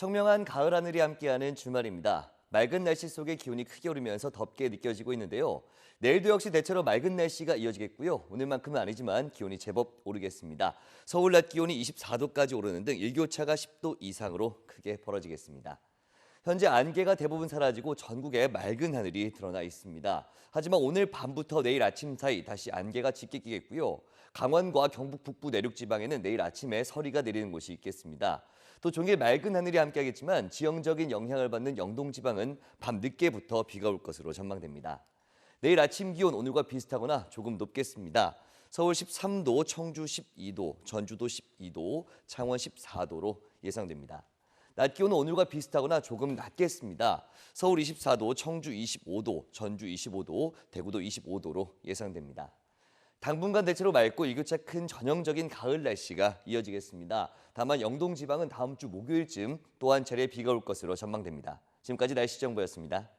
청명한 가을 하늘이 함께하는 주말입니다. 맑은 날씨 속에 기온이 크게 오르면서 덥게 느껴지고 있는데요. 내일도 역시 대체로 맑은 날씨가 이어지겠고요. 오늘만큼은 아니지만 기온이 제법 오르겠습니다. 서울 낮 기온이 24도까지 오르는 등 일교차가 10도 이상으로 크게 벌어지겠습니다. 현재 안개가 대부분 사라지고 전국에 맑은 하늘이 드러나 있습니다. 하지만 오늘 밤부터 내일 아침 사이 다시 안개가 짙게 끼겠고요. 강원과 경북 북부 내륙 지방에는 내일 아침에 서리가 내리는 곳이 있겠습니다. 또 종일 맑은 하늘이 함께하겠지만 지형적인 영향을 받는 영동 지방은 밤 늦게부터 비가 올 것으로 전망됩니다. 내일 아침 기온 오늘과 비슷하거나 조금 높겠습니다. 서울 13도, 청주 12도, 전주도 12도, 창원 14도로 예상됩니다. 낮 기온은 오늘과 비슷하거나 조금 낮겠습니다. 서울 24도, 청주 25도, 전주 25도, 대구도 25도로 예상됩니다. 당분간 대체로 맑고 일교차 큰 전형적인 가을 날씨가 이어지겠습니다. 다만 영동 지방은 다음 주 목요일쯤 또 한 차례 비가 올 것으로 전망됩니다. 지금까지 날씨 정보였습니다.